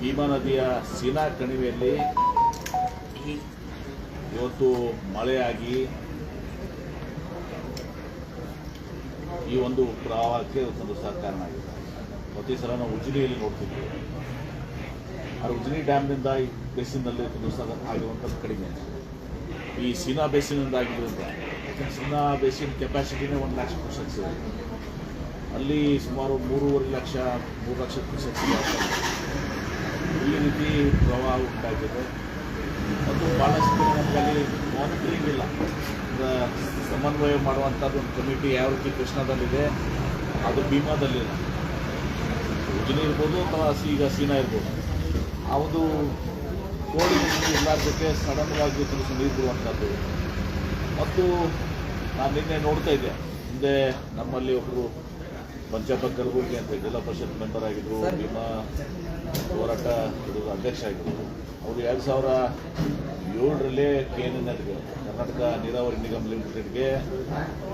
ಭೀಮಾ ನದಿಯ ಸೀನಾ ಕಣಿವೆಯಲ್ಲಿ ಇವತ್ತು ಮಳೆಯಾಗಿ ಈ ಒಂದು ಪ್ರವಾಹಕ್ಕೆ ಒಂದು ಸಹ ಕಾರಣ ಆಗಿದೆ ಪ್ರತಿ ಸಲ ನಾವು ಉಜಿನಿಯಲ್ಲಿ ನೋಡ್ತಿದ್ವಿ. ಆ ಉಜಿನಿ ಡ್ಯಾಮ್ನಿಂದ ಈ ಬೇಸಿನಲ್ಲಿ ಒಂದು ಸಹ ಆಗಿರುವಂಥದ್ದು ಕಡಿಮೆ. ಈ ಸೀನಾ ಬೇಸಿನಿಂದ ಆಗಿದ್ದರಿಂದ ಸೀನಾ ಬೇಸಿನ್ ಕೆಪಾಸಿಟಿನೇ ಒಂದು ಲಕ್ಷ ಕ್ಯೂಸೆಕ್ಸ್ ಇದೆ ಅಲ್ಲಿ ಸುಮಾರು ಮೂರುವರೆ ಲಕ್ಷ, ಮೂರು ಲಕ್ಷ ಕ್ಯೂಸೆಕ್ಸ್ ಈ ರೀತಿ ಪ್ರವಾಹ ಉಂಟಾಗಿದೆ. ಮತ್ತು ಭಾಳಷ್ಟು ನಮ್ಮಲ್ಲಿ ಮಾನಿಟರಿಂಗ್ ಇಲ್ಲ. ಸಮನ್ವಯ ಮಾಡುವಂಥದ್ದು ಒಂದು ಕಮಿಟಿ ಯಾವ ರೀತಿ ಕೃಷ್ಣದಲ್ಲಿದೆ, ಅದು ಭೀಮಾದಲ್ಲಿಲ್ಲ ಉಜಿನಿ ಇರ್ಬೋದು ಅಥವಾ ಈಗ ಸೀನಾ ಇರ್ಬೋದು. ಆ ಒಂದು ಕೋರ್ಡಿನೇಷನ್ ಇಲ್ಲಾರ್ದಕ್ಕೆ ಸಡನ್ವಾಗಿ ತಿಳಿಸಿ ನೀರು ಬಿಡುವಂಥದ್ದು. ಮತ್ತು ನಾನು ನಿನ್ನೆ ನೋಡ್ತಾ ಇದ್ದೆ. ಹಿಂದೆ ನಮ್ಮಲ್ಲಿ ಒಬ್ಬರು ಪಂಚಾಯತ್ ಕಲಬುರ್ಗಿ ಅಂತ ಜಿಲ್ಲಾ ಪರಿಷತ್ ಮೆಂಬರ್ ಆಗಿದ್ರು ಭೀಮಾ ಹೋರಾಟ ಇದು ಅಧ್ಯಕ್ಷ ಆಗಿದ್ರು. ಅವರು ಎರಡು ಸಾವಿರ ಏಳರಲ್ಲೇ ಕೆ ಎನ್ ಎನ್ಗೆ ಕರ್ನಾಟಕ ನೀರಾವರಿ ನಿಗಮ ಲಿಮಿಟೆಡ್ಗೆ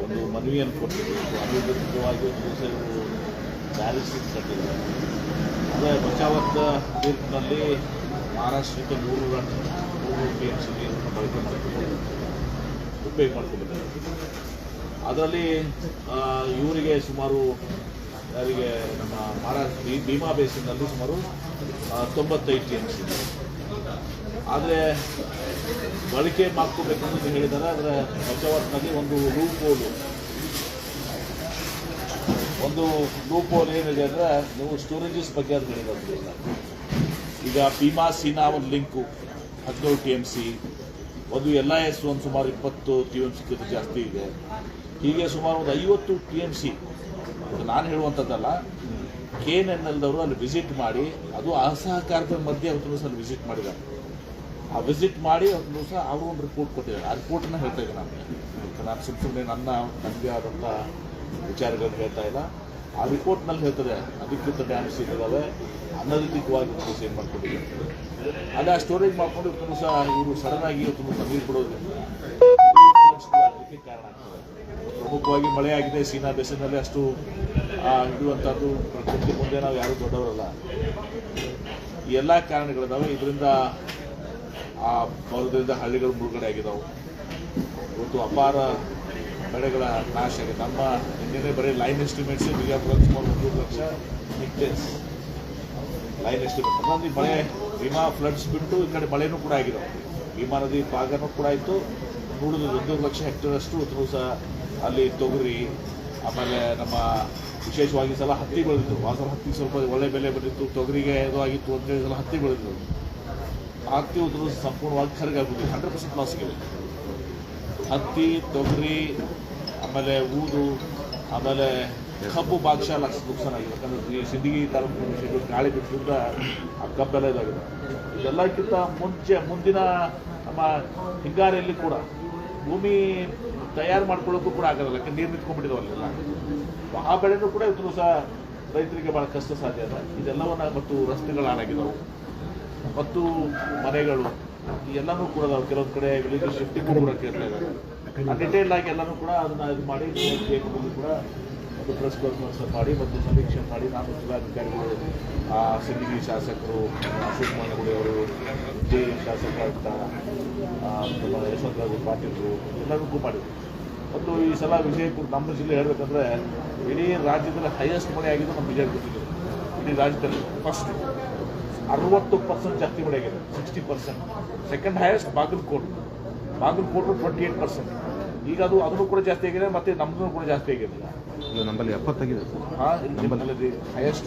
ಒಂದು ಮನವಿಯನ್ನು ಕೊಟ್ಟಿದ್ರು. ಇದು ಅನಿರ್ದಿಷ್ಟವಾಗಿ ಒಂದು ದಿವಸ ಇವರು ಬ್ಯಾರಿಸ್ಟಿಂಗ್ ಕಟ್ಟಿದ್ದಾರೆ. ಅದೇ ಬಚಾವತ್ ತೀರ್ಪಿನಲ್ಲಿ ಮಹಾರಾಷ್ಟ್ರಕ್ಕೆ ಮೂರು ಮೂರು ಟಿ ಎಂ ಸಿ ನೀರನ್ನು ಬಳಕೆ ಮಾಡ್ಕೊಂಡು ಉಪಯೋಗ ಮಾಡ್ಕೊಂಡಿದ್ದಾರೆ. ಅದರಲ್ಲಿ ಇವರಿಗೆ ಸುಮಾರು, ಯಾರಿಗೆ, ನಮ್ಮ ಮಹಾರಾಷ್ಟ್ರ ಭೀಮಾ ಬೇಸಿನಲ್ಲಿ ಸುಮಾರು ತೊಂಬತ್ತೈದು ಟಿ ಎಂ ಸಿ ಆದರೆ ಬಳಕೆ ಮಾಡ್ಕೋಬೇಕಂತ ಹೇಳಿದ್ದಾರೆ, ಆದರೆ ಬಚಾವತ್ನಲ್ಲಿ ಒಂದು ಲೂಪ್ ಹೋಲು ಒಂದು ಲೂಪ್ ಹೋಲ್ ಏನಿದೆ ಅಂದರೆ, ನೀವು ಸ್ಟೋರೇಜಸ್ ಬಗ್ಗೆ ಅದು ಹೇಳಿರೋದ್ರಿಂದ ಈಗ ಭೀಮಾ ಸೀನಾ ಒಂದು ಲಿಂಕು, ಹದಿನೇಳು ಟಿ ಎಂ ಸಿ, ಒಂದು ಎಲ್ ಐ ಎಸ್ ಒಂದು ಸುಮಾರು ಇಪ್ಪತ್ತು ಟಿ ಎಂ ಸಿಕ್ಕಿಂತ ಜಾಸ್ತಿ ಇದೆ. ಹೀಗೆ ಸುಮಾರು ಒಂದು ಐವತ್ತು ಟಿ ಎಂ ಸಿ ನಾನು ಹೇಳುವಂಥದ್ದಲ್ಲ ಕೆ ಎನ್ ಎನ್ ಎಲ್ದವರು ಅಲ್ಲಿ ವಿಸಿಟ್ ಮಾಡಿ, ಅದು ಅಸಹಕಾರದ ಮಧ್ಯೆ ಅವತ್ತು ದಿವಸ ಅಲ್ಲಿ ವಿಸಿಟ್ ಮಾಡಿದ್ದಾರೆ. ಆ ವಿಸಿಟ್ ಮಾಡಿ ಒಂದು ದಿವಸ ಅವರು ಒಂದು ರಿಪೋರ್ಟ್ ಕೊಟ್ಟಿದ್ದಾರೆ. ಆ ರಿಪೋರ್ಟನ್ನ ಹೇಳ್ತಾ ಇದ್ದೆ ನಾನು. ನಾನು ಸುಮ್ಮ ಸುಮ್ಮನೆ ನನ್ನ ನನಗೆ ಆದಂಥ ವಿಚಾರಗಳನ್ನು ಹೇಳ್ತಾ ಇಲ್ಲ. ಆ ರಿಪೋರ್ಟ್ನಲ್ಲಿ ಹೇಳ್ತದೆ, ಅಧಿಕೃತ ಡ್ಯಾಮ್ಸ್ ಇದ್ದಾವೆ ಅನಧಿಕೃತವಾಗಿ ಒಂದು ದಿವಸ ಏನು ಮಾಡ್ಕೊಂಡಿದ್ದೀವಿ ಆ ಸ್ಟೋರೇಜ್ ಮಾಡ್ಕೊಂಡು ಇವತ್ತು ದಿವಸ ಇವರು ಸಡನ್ ಆಗಿ ಇವತ್ತು ನೀರು ಬಿಡೋದ್ರಿಂದ ಕಾರಣ ಆಗ್ತದೆ. ಪ್ರಮುಖವಾಗಿ ಮಳೆಯಾಗಿದೆ ಸೀನಾ ಬೇಸಿನಲ್ಲಿ ಅಷ್ಟು ಇಡುವಂಥದ್ದು ಪ್ರಕೃತಿ ಮುಂದೆ ನಾವು ಯಾರೂ ದೊಡ್ಡವರಲ್ಲ. ಎಲ್ಲ ಕಾರಣಗಳಿದಾವೆ. ಇದರಿಂದ ಆ ಬರೋದ್ರಿಂದ ಹಳ್ಳಿಗಳು ಮುಳುಗಡೆ ಆಗಿದ್ದಾವೆ ಇವತ್ತು ಅಪಾರ ಬೆಳೆಗಳ ನಾಶ ಆಗಿದೆ. ನಮ್ಮ ಹಿಂದಿನ ಬರೀ ಲೈನ್ ಎಸ್ಟಿಮೇಟ್ಸ್ ಬಿಜಾಪುರ ಸುಮಾರು ಒಂದು ಲಕ್ಷ ಹೆಕ್ಟೇರ್ಸ್ ಲೈನ್ ಎಸ್ಟಿಮೇಟ್ ಅಂದ್ರೆ ಮಳೆ ಭೀಮಾ ಫ್ಲಡ್ಸ್ ಬಿಟ್ಟು ಈ ಕಡೆ ಮಳೆನೂ ಕೂಡ ಆಗಿದೆ ಭೀಮಾ ನದಿ ಭಾಗನೂ ಕೂಡ ಆಯಿತು. ನೂರದ ಒಂದೂವರೆ ಲಕ್ಷ ಹೆಕ್ಟೇರ್ ಅಷ್ಟು ಉತ್ತರೂ ಸಹ ಅಲ್ಲಿ ತೊಗರಿ, ಆಮೇಲೆ ನಮ್ಮ ವಿಶೇಷವಾಗಿ ಸಲ ಹತ್ತಿ ಬೆಳೆದಿತ್ತು ವಾಸರ ಹತ್ತಿ ಸ್ವಲ್ಪ ಒಳ್ಳೆ ಬೆಲೆ ಬಂದಿತ್ತು. ತೊಗರಿಗೆ ಇದು ಆಗಿತ್ತು ಅಂತೇಳಿ ಸಲ ಹತ್ತಿ ಬೆಳೆದಿತ್ತು ಹತ್ತಿ ಉದ್ರೂ ಸಂಪೂರ್ಣವಾಗಿ ಕರಗಾಗ್ಬಿಟ್ಟಿದೆ ಹಂಡ್ರೆಡ್ ಪರ್ಸೆಂಟ್ ಲಾಸ್ ಆಗಿದೆ ಹತ್ತಿ, ತೊಗರಿ, ಆಮೇಲೆ ಊದು, ಆಮೇಲೆ ಕಬ್ಬು ಭಾಗಶಃ ಲಕ್ಷ ನುಕ್ಸಾನ ಆಗಿದೆ. ಯಾಕಂದ್ರೆ ಸಿಂದಗಿ ತಾಲೂಕು ಗಾಳಿ ಬಿಟ್ಟಿದ್ದ ಆ ಕಬ್ಬೆಲ್ಲ ಇದಾಗಿದೆ. ಇದೆಲ್ಲಕ್ಕಿಂತ ಮುಂಚೆ, ಮುಂದಿನ ನಮ್ಮ ಹಿಂಗಾರಿಯಲ್ಲಿ ಕೂಡ ಭೂಮಿ ತಯಾರು ಮಾಡ್ಕೊಳ್ಳೋಕ್ಕೂ ಕೂಡ ಆಗೋದಿಲ್ಲ ಯಾಕೆ ನೀರು ನಿಂತ್ಕೊಂಡ್ಬಿಟ್ಟಿದಾವಲ್ಲ ಆ ಬೆಳೆನೂ ಕೂಡ ಇದ್ರು ಸಹ ರೈತರಿಗೆ ಭಾಳ ಕಷ್ಟ ಸಾಧ್ಯ ಅದ. ಇದೆಲ್ಲವನ್ನ ಮತ್ತು ರಸ್ತೆಗಳು ಹಾಳಾಗಿದ್ದಾವೆ ಮತ್ತು ಮನೆಗಳು ಎಲ್ಲನೂ ಕೂಡ ನಾವು ಕೆಲವೊಂದು ಕಡೆ ವಿಲೇಜ್ ಶಿಫ್ಟಿಂಗ್ ಕೂಡ ಕೇಳ್ತಾ ಇದ್ದಾರೆ. ಡಿಟೇಲ್ ಆಗಿ ಎಲ್ಲನೂ ಕೂಡ ಅದನ್ನ ಇದು ಮಾಡಿ ಕೂಡ ಒಂದು ಪ್ರೆಸ್ ಕಾನ್ಫರೆನ್ಸ್ ಮಾಡಿ ಮತ್ತು ಸಮೀಕ್ಷೆ ಮಾಡಿ ನಾನು ಜಿಲ್ಲಾಧಿಕಾರಿಗಳು ಆ ಸಿಂದಗಿ ಶಾಸಕರು ಮಾನಗುಡಿ ಅವರು ಜೆ ಶಾಸಕ ಆ, ನಮ್ಮ ಯಶವಂತರಾಜು ಪಾಟೀಲರು ಎಲ್ಲರಿಗೂ ಮಾಡಿದ್ರು. ಮತ್ತು ಈ ಸಲ ವಿಜಯಪುರ ನಮ್ಮ ಜಿಲ್ಲೆ ಹೇಳಬೇಕಂದ್ರೆ ಇಡೀ ರಾಜ್ಯದಲ್ಲಿ ಹೈಯೆಸ್ಟ್ ಮಳೆ ಆಗಿದ್ದು ನಮ್ಮ ವಿಜಯಪುರ ಜಿಲ್ಲೆ ಇಡೀ ರಾಜ್ಯದಲ್ಲಿ ಫಸ್ಟ್ ಅರವತ್ತು ಪರ್ಸೆಂಟ್ ಜಾಸ್ತಿ ಮಳೆ ಆಗಿದೆ sixty percent second highest Bagalkot. Bagalkot twenty eight percent ಈಗ ಅದು ಅದನ್ನು ಕೂಡ ಜಾಸ್ತಿ ಆಗಿದೆ ಮತ್ತೆ ನಮ್ದು ಕೂಡ ಜಾಸ್ತಿ ಆಗಿದೆ. ಈಗ ನಮ್ಮಲ್ಲಿ ಎಪ್ಪತ್ತಾಗಿದೆ ನಮ್ಮಲ್ಲಿ highest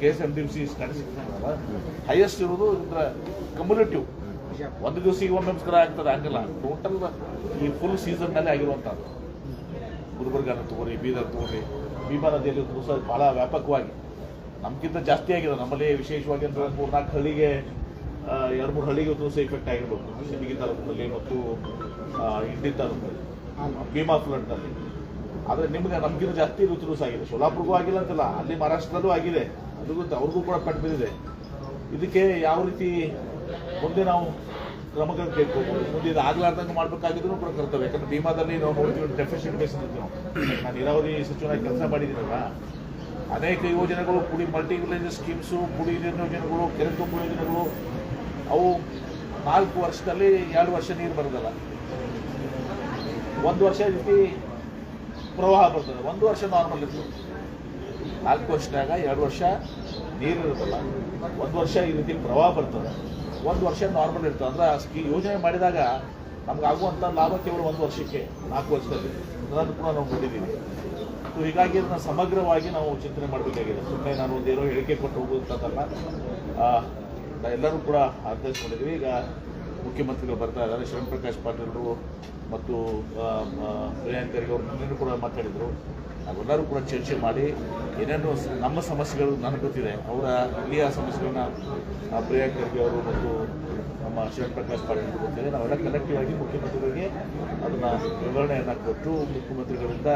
K S M D C statistics highest ಇರೋದು ಇದರ ಕಮ್ಯುನಿಟಿವ್ ಒಂದು ದಿವಸ ಈಗ ಒಂದು ನಮಸ್ಕಾರ ಆಗ್ತದೆ ಹಂಗಲ್ಲ ಟೋಟಲ್ ಈ ಫುಲ್ ಸೀಸನ್ನಲ್ಲಿ ಆಗಿರುವಂಥದ್ದು. ಗುಲ್ಬರ್ಗಾನ ತಗೋರಿ ಬೀದರ್ ತಗೋರಿ ಭೀಮಾ ನದಿಯಲ್ಲಿ ಒಂದು ದಿವಸ ಭಾಳ ವ್ಯಾಪಕವಾಗಿ. ನಮ್ಗಿಂತ ಜಾಸ್ತಿ ಆಗಿದೆ ನಮ್ಮಲ್ಲಿ ವಿಶೇಷವಾಗಿ ಅಂದ್ರೆ ಮೂರು ನಾಲ್ಕು ಹಳ್ಳಿಗೆ ಎರಡು ಮೂರು ಹಳ್ಳಿಗೆ ಒಂದು ದಿವಸ ಇಫೆಕ್ಟ್ ಆಗಿರ್ಬೋದು. ಸಿಂದಗಿ ತಾಲೂಕಿನಲ್ಲಿ ಮತ್ತು ಇಂಡಿ ತಾಲೂಕಿನಲ್ಲಿ ಭೀಮಾ ಫ್ಲಡ್ನಲ್ಲಿ ಆದರೆ ನಿಮ್ಗೆ ನಮಗಿಂತ ಜಾಸ್ತಿ ಋತು ದಿವಸ ಆಗಿದೆ. ಸೋಲಾಪುರ್ಗೂ ಆಗಿಲ್ಲ ಅಂತಲ್ಲ ಅಲ್ಲಿ ಮಹಾರಾಷ್ಟ್ರದಲ್ಲೂ ಆಗಿದೆ. ಅದು ಗೊತ್ತು ಅವ್ರಿಗೂ ಕೂಡ ಪಟ್ಟು ಬಿದ್ದಿದೆ. ಇದಕ್ಕೆ ಯಾವ ರೀತಿ ಮುಂದೆ ನಾವು ಕ್ರಮಗಳು ಕೇಳ್ಕೊಬೋದು ಮುಂದೆ ಇದು ಆಗ್ಲಾರ್ದಂಗೆ ಮಾಡಬೇಕಾಗಿದ್ರು ಕೂಡ ಕರ್ತವೆ ಯಾಕಂದ್ರೆ ಭೀಮಾದಲ್ಲಿ ನಾವು ನೋಡ್ತೀವಿ ಡೆಫಿಷಿಯಂಟ್ ಬೇಸಿಸ್ ನಾವು. ನಾನು ನೀರಾವರಿ ಸಚಿವನಾಗಿ ಕೆಲಸ ಮಾಡಿದ್ದೀನಲ್ಲ ಅನೇಕ ಯೋಜನೆಗಳು ಕುಡಿ ಮಲ್ಟಿ ವಿಲೇಜ್ ಸ್ಕೀಮ್ಸು ಕುಡಿ ನೀರಿನ ಯೋಜನೆಗಳು ಕೆರೆ ತುಂಬ ಯೋಜನೆಗಳು ಅವು ನಾಲ್ಕು ವರ್ಷದಲ್ಲಿ ಎರಡು ವರ್ಷ ನೀರು ಬರೋದಲ್ಲ ಒಂದು ವರ್ಷ ಈ ರೀತಿ ಪ್ರವಾಹ ಬರ್ತದೆ. ಒಂದು ವರ್ಷ ನಾರ್ಮಲ್ ಇರ್ತದೆ ನಾಲ್ಕು ವರ್ಷದಾಗ ಎರಡು ವರ್ಷ ನೀರು ಇರುತ್ತಲ್ಲ, ಒಂದು ವರ್ಷ ಈ ರೀತಿ ಪ್ರವಾಹ ಬರ್ತದೆ. ಒಂದು ವರ್ಷ ನಾರ್ಮಲ್ ಇರ್ತದೆ. ಅಂದ್ರೆ ಸ್ಕೀ ಯೋಜನೆ ಮಾಡಿದಾಗ ನಮ್ಗೆ ಆಗುವಂಥ ಲಾಭ ಕೇವಲ ಒಂದು ವರ್ಷಕ್ಕೆ, ನಾಲ್ಕು ವರ್ಷದಲ್ಲಿ. ಅದನ್ನು ಕೂಡ ನಾವು ನೋಡಿದ್ದೀವಿ. ಸೊ ಹೀಗಾಗಿ ಅದನ್ನ ಸಮಗ್ರವಾಗಿ ನಾವು ಚಿಂತನೆ ಮಾಡಬೇಕಾಗಿದೆ. ಸುಮ್ಮನೆ ನಾನು ಒಂದೇನೋ ಹೇಳಿಕೆ ಕೊಟ್ಟು ಹೋಗುವಂಥದ್ದಲ್ಲ ಆ, ಎಲ್ಲರೂ ಕೂಡ ಅರ್ಥೈಸ್ಕೊಂಡಿದ್ದೀವಿ ಈಗ ಮುಖ್ಯಮಂತ್ರಿಗಳು ಬರ್ತಾ ಇದ್ದಾರೆ. ಶರಣ್ ಪ್ರಕಾಶ್ ಪಾಟೀಲ್ರು ಮತ್ತು ಆ, ಆ, ಪ್ರಿಯಾಂಕ್ ಖರ್ಗೆ ಅವರು ನಿನ್ನೆ ಕೂಡ ಮಾತಾಡಿದರು. ನಾವೆಲ್ಲರೂ ಕೂಡ ಚರ್ಚೆ ಮಾಡಿ ಏನೇನು ನಮ್ಮ ಸಮಸ್ಯೆಗಳು ನನಗೆ ಗೊತ್ತಿದೆ. ಅವರ ಇಲ್ಲಿಯ ಸಮಸ್ಯೆಗಳನ್ನ ಪ್ರಿಯಾಂಕರ್ಗೆ ಅವರು ಮತ್ತು ನಮ್ಮ ಶಿವನ್ ಪ್ರಕಾಶ್ ಪಾಟೀಲ್ ಗೊತ್ತಿದೆ. ನಾವೆಲ್ಲ ಕಲೆಕ್ಟಿವ್ ಆಗಿ ಮುಖ್ಯಮಂತ್ರಿಗಳಿಗೆ ಅದನ್ನು ವಿವರಣೆಯನ್ನು ಕೊಟ್ಟು ಮುಖ್ಯಮಂತ್ರಿಗಳಿಂದ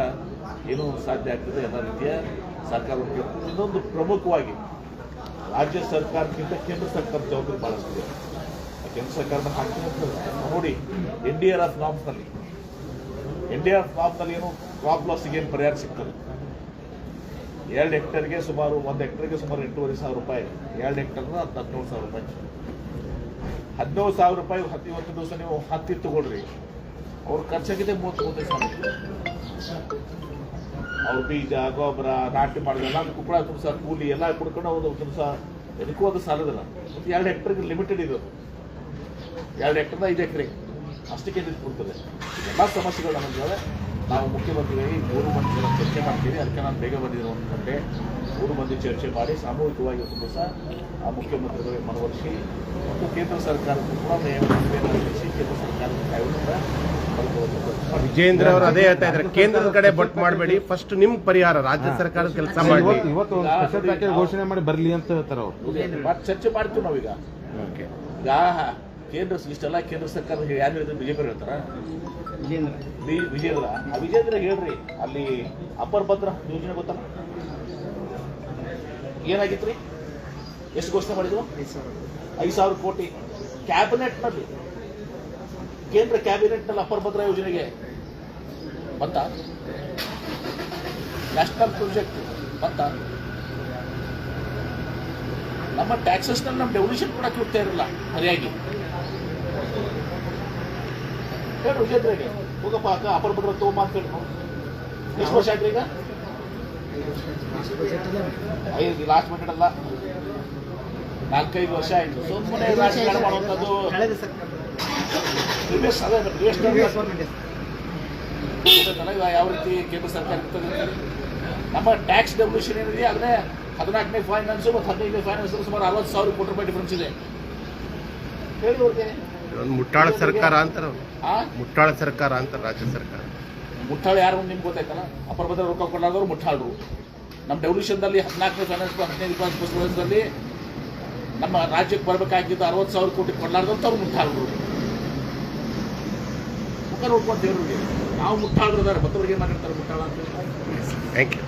ಏನು ಸಾಧ್ಯ ಆಗ್ತದೆ ಎಲ್ಲ ರೀತಿಯ ಸರ್ಕಾರಕ್ಕೆ ಇನ್ನೊಂದು ಪ್ರಮುಖವಾಗಿ ರಾಜ್ಯ ಸರ್ಕಾರಕ್ಕಿಂತ ಕೇಂದ್ರ ಸರ್ಕಾರ ಜವಾಬ್ದಾರಿ ಭಾಳಷ್ಟಿದೆ ಕೇಂದ್ರ ಸರ್ಕಾರದ ನೋಡಿ ಎನ್ ಡಿ ಆರ್ ಎಫ್ ನಾಮ್ಸ್ನಲ್ಲಿ ಎನ್ ಡಿ ಆರ್ ಎಫ್ ನಾಮ್ಸ್ನಲ್ಲಿ ಏನು ಕ್ರಾಪ್ ಲಾಸ್ಗೆ ಏನು ಪರಿಹಾರ ಸಿಗ್ತದೆ? ಎರಡು ಹೆಕ್ಟರ್ಗೆ ಸುಮಾರು ಒಂದು ಹೆಕ್ಟರ್ಗೆ ಸುಮಾರು ಎಂಟೂವರೆ ಸಾವಿರ ರೂಪಾಯಿ, ಎರಡು ಹೆಕ್ಟರ್ನ ಹದಿನೇಳು ಸಾವಿರ ರೂಪಾಯಿ. ಹದಿನೇಳು ಸಾವಿರ ರೂಪಾಯಿ ಹತ್ತು ಇವತ್ತು ದಿವಸ ನೀವು ಹತ್ತಿ ತಗೊಳ್ರಿ. ಅವ್ರ ಖರ್ಚಾಗಿದೆ ಮೂವತ್ತು ಮೂವತ್ತೈದು ಸಾವಿರ. ಅವ್ರ ಬೀಜ, ಗೊಬ್ಬರ, ನಾಟಿ ಮಾಡೋದೆಲ್ಲ ಕುಕ್ಕಡ ತುಣಸ ಕೂಲಿ ಎಲ್ಲ ಕುಡ್ಕೊಂಡು ಒಂದು ತುಣಸ ಎದಕ್ಕೂ ಅದು ಸಾಲದಿಲ್ಲ. ಮತ್ತು ಎರಡು ಹೆಕ್ಟರ್ಗೆ ಲಿಮಿಟೆಡ್ ಇದು. ಎರಡು ಹೆಕ್ಟರ್ನ ಐದು ಎಕರೆ. ಅಷ್ಟಕ್ಕೆ ನಿಂತು ಕೊಡ್ತದೆ ಎಲ್ಲ ಸಮಸ್ಯೆಗಳು ನಮಗೆ ನಾವು ಮುಖ್ಯಮಂತ್ರಿಗಳಿಗೆ ಮೂರು ಮಂದಿ ಚರ್ಚೆ ಮಾಡ್ತೀವಿ. ಅದಕ್ಕೆ ನಾನು ಬೇಗ ಬಂದಿರೋ ಒಂದು ಗಂಟೆ. ಮೂರು ಮಂದಿ ಚರ್ಚೆ ಮಾಡಿ ಸಾಮೂಹಿಕವಾಗಿ ಒಂದು ದಿವಸ ಆ ಮುಖ್ಯಮಂತ್ರಿಗಳಿಗೆ ಮನವೊಲಿಸಿ ಮತ್ತು ಕೇಂದ್ರ ಸರ್ಕಾರಕ್ಕೂ ಕೂಡ ಕೇಂದ್ರ ಸರ್ಕಾರದ ಕಾಯ್ದೆ ವಿಜೇಂದ್ರ ಅವರು ಅದೇ ಹೇಳ್ತಾ ಇದ್ದಾರೆ. ಕೇಂದ್ರದ ಕಡೆ ಬಟ್ ಮಾಡಬೇಡಿ. ಫಸ್ಟ್ ನಿಮ್ ಪರಿಹಾರ ರಾಜ್ಯ ಸರ್ಕಾರದ ಕೆಲಸ ಮಾಡಿ ಇವತ್ತು ಇವತ್ತು ಒಂದು ಸ್ಪೆಷಲ್ ಪ್ಯಾಕೇಜ್ ಘೋಷಣೆ ಮಾಡಿ ಬರಲಿ ಅಂತ ಹೇಳ್ತಾರೆ ಅವರು. ಮತ್ತೆ ಚರ್ಚೆ ಮಾಡ್ತೀವಿ ನಾವೀಗ. ಈಗ ಕೇಂದ್ರ ಇಷ್ಟೆಲ್ಲ ಕೇಂದ್ರ ಸರ್ಕಾರ ಯಾರು ಹೇಳಿದ್ರು ಬಿಜೆಪಿ ಹೇಳ್ತಾರ? ಬಿ- ವಿಜೇಂದ್ರ. ಆ ವಿಜೇಂದ್ರ ಹೇಳ್ರಿ. ಅಲ್ಲಿ ಅಪ್ಪರ್ ಭದ್ರ ಯೋಜನೆ ಗೊತ್ತಲ್ಲ ಏನಾಗಿತ್ರಿ? ಎಷ್ಟು ಘೋಷಣೆ ಮಾಡಿದ್ರು? ಐದು ಸಾವಿರ. ಕೋಟಿ. ಕ್ಯಾಬಿನೆಟ್ನಲ್ಲಿ ಕೇಂದ್ರ ಕ್ಯಾಬಿನೆಟ್ನಲ್ಲಿ ಅಪ್ಪರ್ ಭದ್ರಾ ಯೋಜನೆಗೆ ಬಂತ? ನ್ಯಾಷನಲ್ ಪ್ರಾಜೆಕ್ಟ್ ಬಂತ? ನಮ್ಮ ಟ್ಯಾಕ್ಸಸ್ನಲ್ಲಿ ನಮ್ಮ ಡೆವಲ್ಯೂಷನ್ ಕೂಡ ಕೊಡ್ತಾ ಇರಲಿಲ್ಲ ಸರಿಯಾಗಿ ಹೇಳು ವಿಜೇಂದ್ರಿಗೆ, ಹೋಗಪ್ಪ, ಅಕ್ಕ ಅಪ್ಪರ್ ಭದ್ರ ತಗೊಂಬ ಅಂತ ಎಷ್ಟು ವರ್ಷ ಆಯ್ತು ಈಗ? ಐದು ಲಾಸ್ಟ್ ಮಿನಿಟ್ ಅಲ್ಲ. ನಾಲ್ಕೈದು ವರ್ಷ ಆಯ್ತು. ಸುಮ್ಮನೆ ರಾಜಕಾರಣ ಮಾಡುವಂಥದ್ದು. ಪ್ರಿವಿಯಸ್ ಅದೇ ಪ್ರಿವಿಯಸ್ ಯಾವ ರೀತಿ ಕೇಂದ್ರ ಸರ್ಕಾರ ಇರ್ತದೆ ಅಂತ ನಮ್ಮ ಟ್ಯಾಕ್ಸ್ ಡೆವಲ್ಯೂಷನ್ ಏನಿದೆ ಅದನ್ನೇ ಹದಿನಾಲ್ಕನೇ ಫೈನಾನ್ಸ್ ಮತ್ತು ಹದಿನೈದನೇ ಫೈನಾನ್ಸ್ ಸುಮಾರು ಅರವತ್ತು ಸಾವಿರ ಕೋಟಿ ರೂಪಾಯಿ ಡಿಫ್ರೆನ್ಸ್ ಇದೆ. ಮುಟ್ಟಾಳ ಸರ್ಕಾರ ಅಂತಾರ ಆ? ಮುಟ್ಟಾಳ ಸರ್ಕಾರ ಅಂತ ರಾಜ್ಯ ಸರ್ಕಾರ. ಮುಟ್ಟಾಳ ಯಾರು ನಿಮ್ಗೆ ಗೊತ್ತಾಯ್ತಲ್ಲ? ಅಪರ ಭದ್ರ ರೊಕ್ಕ ಕೊಡಲಾದವರು ಮುಟ್ಟಾಳರು. ನಮ್ಮ ಡೆವಲ್ಯೂಷನ್ದಲ್ಲಿ ಹದಿನಾಲ್ಕನೇ ಫೈನಾನ್ಸ್ ಹದಿನೈದು ಫೈನಾನ್ಸ್ ನಮ್ಮ ರಾಜ್ಯಕ್ಕೆ ಬರಬೇಕಾಗಿದ್ದು ಅರವತ್ತು ಸಾವಿರ ಕೋಟಿ ಕೊಡಲಾರ್ದಂಥವ್ರು ಮುಟ್ಟಾಳರು. ಮುಖ ನೋಡ್ಕೊಂಡು ದೇವ್ರಿಗೆ. ನಾವು ಮುಟ್ಟಾಳರು ಅದಾರೆ ಮತ್ತವ್ರಿಗೆ ಏನು ಮಾಡಿರ್ತಾರೆ ಮುಟ್ಟಾಳ ಅಂತ ಥ್ಯಾಂಕ್ ಯು